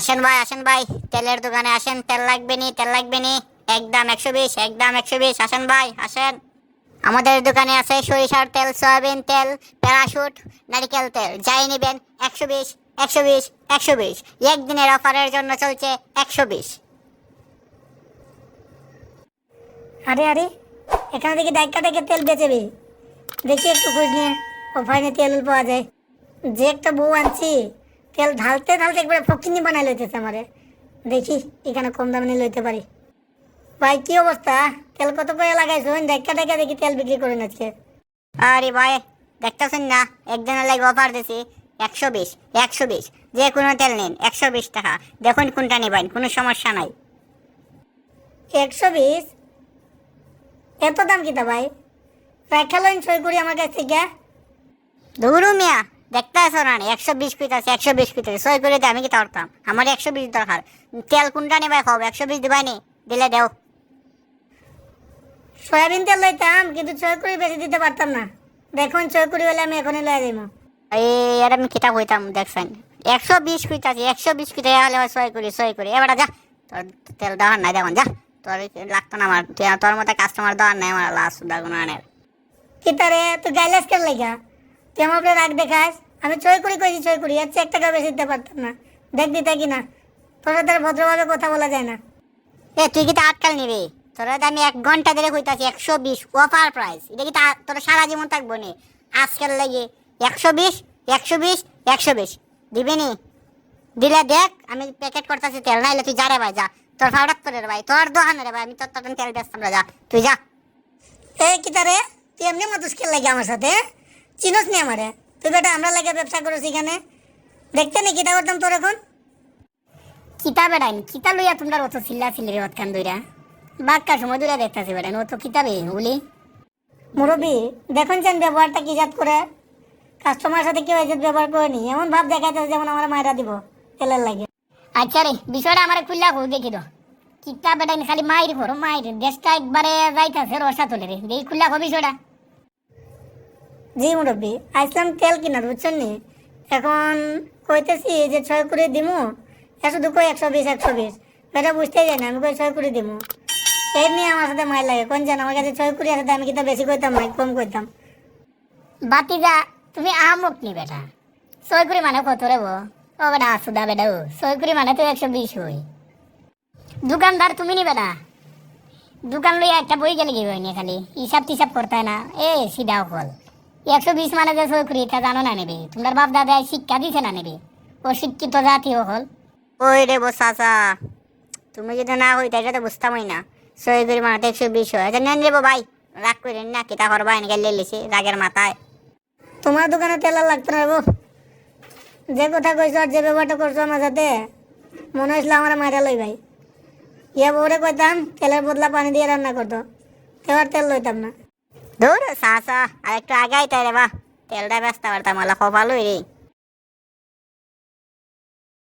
আসেন ভাই আসেন ভাই। তেলের দোকানে আসেন, তেল লাগবে নি, তেল লাগবে নি। একদম একশো বিশ, একদম একশো বিশ। আসেন ভাই, আসেন। আমাদের দোকানে আছে সরিষার তেল, সয়াবিন তেল, প্যারাশুট, নারিকেল তেল। যাই নেবেন, একশো বিশ একশো বিশ একশো বিশ। একদিনের অফারের জন্য চলছে একশো বিশ। আরে আরে, এখানে দেখি ডাইকা ডাইকা তেল বেচেবি দেখি একটু খোঁজ নিয়ে, অফারে তেল পাওয়া যায়। যে একটা বউ আনছি তেল ঢালতে ঢালতে একবারে ফকিনি বানাই লইতেছে আমারে। দেখি, এখানে কম দামে নিয়ে লইতে পারি। ভাই, কি অবস্থা? তেল কত করে লাগাইছো? ডাইকা ডাইকা দেখি তেল বিক্রি করেন আজকে। আরে ভাই, দেখতেছেন না? একদিনের লাগে অফার দিছি, একশো বিশ একশো বিশ। যে কোনো তেল নিন, একশো বিশ টাকা। দেখুন কোনটা নেবেন, কোনো সমস্যা নাই। একশো বিশ? এত দাম কিতা ভাই? রাখা লইন সই করি আমার কাছ থেকে। ধুরু মিয়া দেখতে আসো না একশো বিশ পিস আছে একশো বিশ পিস আছে। সই করে দে আমি কি করতাম আমার একশো বিশ দরকার। তেল কোনটা নেবাই খাও? একশো বিশ দিবাই নি দিলে দেও। সয়াবিন তেল লইতাম কিন্তু ছয় করে বেশি দিতে পারতাম না। দেখুন ছয় করে হলে আমি এখনই লয়ে যাইম। এই আর আমি কিতাব হইতাম দেখছেন? একশো বিশ কুইট আছে একশো বিশ কুইট হলে সই করি সই করি। এবার যা তোর তেল দেওয়ার নাই দেখুন যা। তোর লাগতো না আমার তোর মতো কাস্টমার দেওয়ার নাই আমার লাস্ট সুদা গুণানের কি তারে তুই গাইলাস কেন লেগা? তুই আমার উপরে রাগ দেখাস? আমি ছয় করি কইছি ছয় করি এর চেয়ে এক টাকা বেশি দিতে পারতাম না। দেখ দিতে কি না তোর সাথে ভদ্রভাবে কথা বলা যায় না। এ তুই কি তা আটকাল নিবি? তোর আমি এক ঘণ্টা ধরে কইতাছি একশো বিশ অফার প্রাইস এটা কি তা- তোর সারা জীবন থাকব নি? আজকাল লাগে একশো বিশ একশো বিশ একশো বিশ। দিবি নি? দিলে দেখ আমি প্যাকেট করতেছি তেল। নাইলে তুই যা রে ভাই যা। তোর ফাউডাক করে রে ভাই তোর দোকানে রে ভাই আমি তোর তখন তেল বেচতাম রে যা। তুই যা। এ কি তারে তুই এমনি মতুস খেল লাগে আমার সাথে? চিনস নি আমারে? তুই বেটা আমরা লাগে ব্যবসা করিস এখানে। দেখতে নি কিতা করতাম তোর এখন? কিতা বেড়াইন কিতা লইয়া তোমরা অত চিল্লা চিল্লি রে অতখান দইরা বাক্কা সময় দূরে দেখতেছি বেড়াইন অত কিতাবে বলি মুরব্বী দেখুন যেন ব্যবহারটা কি জাত করে। কাস্টমার সাথে কেউ এজেন্ট ব্যবহার করেনি এমন ভাব দেখাইতেছে যেমন আমার মায়েরা দিব তেলের লাগে। আচ্ছা রে বিষয়টা আমার খুললা হোক দেখি তো। কিতা বেটাইন খালি মাইর করো মাইর। দেশটা একবারে যাইতাছে রসা তোলে রে। দেখি খুললা হো বিষয়টা। জি মুরব্বী, আইসলাম তেল কিনার, বুঝছেন নি? এখন কইতেছি যে ছয় করে দিমু একশো দুঃখ একশো বিশ একশো বিশ। এটা বুঝতেই যায় না, আমি কই ছয় কুড়ি দিমু। এই নিয়ে আমার সাথে মাই লাগে, কোন জান, আমার কাছে ছয় কুড়ি আছে আমি কিন্তু বেশি কইতাম না, কম কইতাম। বাতিজা, তুমি আমুক নি বেটা? সৈকুড়ি মানে কত রে বো ও বেটা আসুদা বেটা ও, ছয় কুড়ি মানে তো একশো বিশ হই। দোকানদার তুমি নি বেটা? দোকান লইয়া একটা বই গেলে কি হয়নি খালি? হিসাব টিসাব করতে হয় না। এ, সিধা হল একশো বিশ মানে যে সৈকুড়ি এটা জানো না নেবে। তোমার বাপ দাদা শিক্ষা দিছে না নেবে? ও শিক্ষিত জাতীয় হল। ওই রে বো চাচা তুমি যদি না হইতে এটা তো বুঝতামই না। সৈকুড়ি মানে তো একশো বিশ হয়। আচ্ছা নেন যাব ভাই রাগ করেন না কি কিতা করবা এনেকে লেলিছে রাগের মাথায়। তোমার দোকানে তেল লাগতো না যে কথা কইছো আর যে ব্যবহারটা করছ আমার সাথে মনে হয়েছিল আমার মায়েরা লই ভাই ইয়া বউরে কইতাম তেলের বদলা পানি দিয়ে রান্না করতো। এবার তেল লইতাম না। দূর সাসা আর একটু আগাই তাই রে বা তেলটা ব্যস্ত পারতাম আলা কপালুই রে